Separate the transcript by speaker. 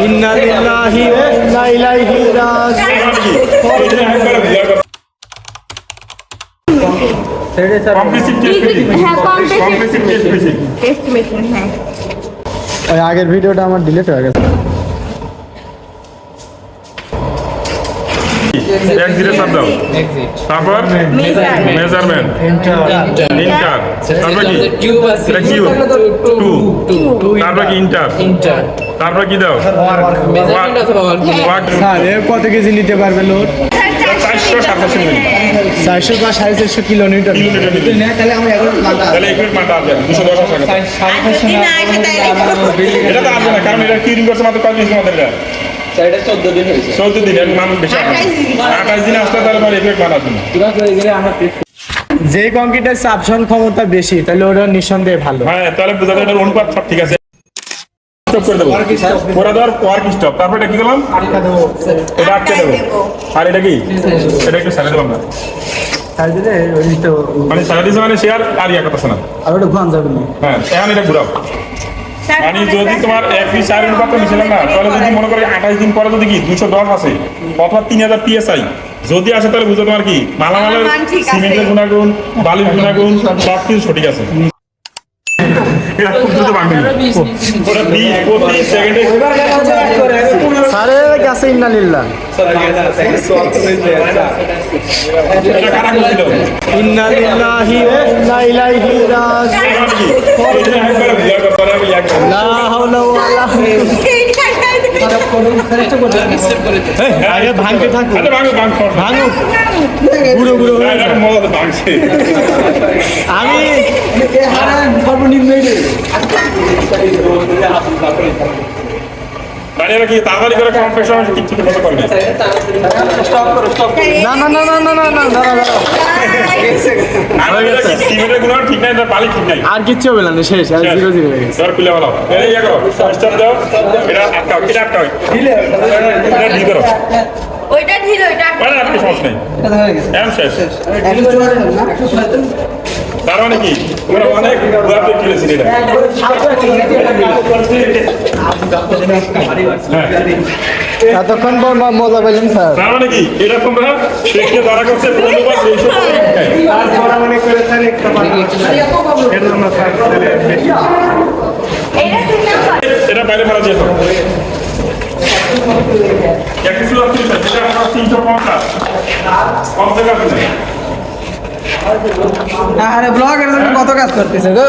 Speaker 1: ইন্না লিল্লাহি ওয়া ইন্না ইলাইহি রাজিউন
Speaker 2: হ্যাঁ হ্যাঁ
Speaker 1: ওই আগের ভিডিওটা আমার ডিলিট হয়ে গেছে
Speaker 3: তারপর মেজারমেন্ট ইন্টার কি তারপর কি ইন্টার
Speaker 4: ইন্টার
Speaker 3: তারপর কি দাও?
Speaker 1: স্যার কত কেজি নিতে পারবে লোড?
Speaker 3: চারশো সাতাশি মিনিট
Speaker 1: চারশো বা সাড়ে চারশো কিলো নিউটন
Speaker 3: কিলোমিটার নিতে তাহলে এক মাথা আসবে দুশো দশ এটা তো আসবে না কারণ এটা কিউরিং করছে মাত্র কয় দিন আমাদের এটা
Speaker 4: এটা 14 দিন হয়েছে।
Speaker 3: চৌদ্দ দিন এর বেশি আঠাশ দিন। আসলে তাহলে পরে মাথা আসবে না।
Speaker 4: পুরো আমরা
Speaker 1: যে কংক্রিটের চাপসন ক্ষমতা বেশি তাহলে ওটা নিঃসন্দেহে ভালো।
Speaker 3: হ্যাঁ তাহলে বোঝা যায় অনুপাত সব ঠিক আছে। স্টপ করে দেবো। ওরা ধর ওয়ার্ক স্টপ তারপর এটা কি করলাম? এটা আটকে দেবো। আর এটা কি? এটা একটু স্যালারি দেবো আমরা। মানে স্যালারি মানে শেয়ার আর ইয়া করতেছে না।
Speaker 1: আর ওটা ঘুরান যাবে
Speaker 3: হ্যাঁ এখন এটা ঘুরাও। মানে যদি তোমার এক পিস চার অনুপাত মিশিলাম না তাহলে যদি মনে করে আঠাশ দিন পরে যদি কি দুশো দশ আছে অথবা তিন হাজার পিএসআই যদি আসে তাহলে বুঝো তোমার কি? মালামালের
Speaker 2: মান
Speaker 3: সিমেন্টের গুণাগুণ বালির গুণাগুণ সব কিছু সঠিক আছে। এটা খুব দ্রুত ভাঙবে
Speaker 1: স্যারের কাছে ইন্না লিল্লাহ
Speaker 3: এটা কারা করছিল
Speaker 1: ইন্না লিল্লাহি ওয়া ইন্না ইলাইহি রাজিউন
Speaker 3: এটা কি? এটা একবার ভুয়া করতে হবে, আমি এক করব।
Speaker 1: লা হাওলা ওয়ালা আগে ভাঙতে থাকো
Speaker 3: আচ্ছা, ভাঙো, ভাঙো, ভাঙো।
Speaker 1: ভাঙো। গুঁড়ো গুঁড়ো
Speaker 3: না,
Speaker 1: হয়ে। আমি
Speaker 3: মানে মনে করবে
Speaker 1: না। না না না না না না দাঁড়া দাঁড়া
Speaker 3: গুণ ঠিক নাই তার বালি ঠিক নাই।
Speaker 1: আর কিচ্ছু হবে না শেষ আর জিরো জিরো হয়ে গেছে।
Speaker 3: ধর খুলে ভালো এই ইয়া করো স্টপ দাও। এটা এটা এটা করো
Speaker 2: ওইটা ঢিল ওইটা
Speaker 3: মানে আপনি সমস্যা নেই। এম শেষ। তার মানে কি? তোমরা অনেক ঘোরাতে খেলেছি এটা। হ্যাঁ।
Speaker 1: এতক্ষণ পর মজা পেলেন স্যার।
Speaker 3: তার মানে কি? এটা তোমরা ধরা করছে এটা বাইরে ফেলা যেত ছিল তিনশো যেটা তিনশো পঞ্চাশ। কম থেকে
Speaker 5: আরে ব্লগের জন্য কত কাজ করতেছে গো?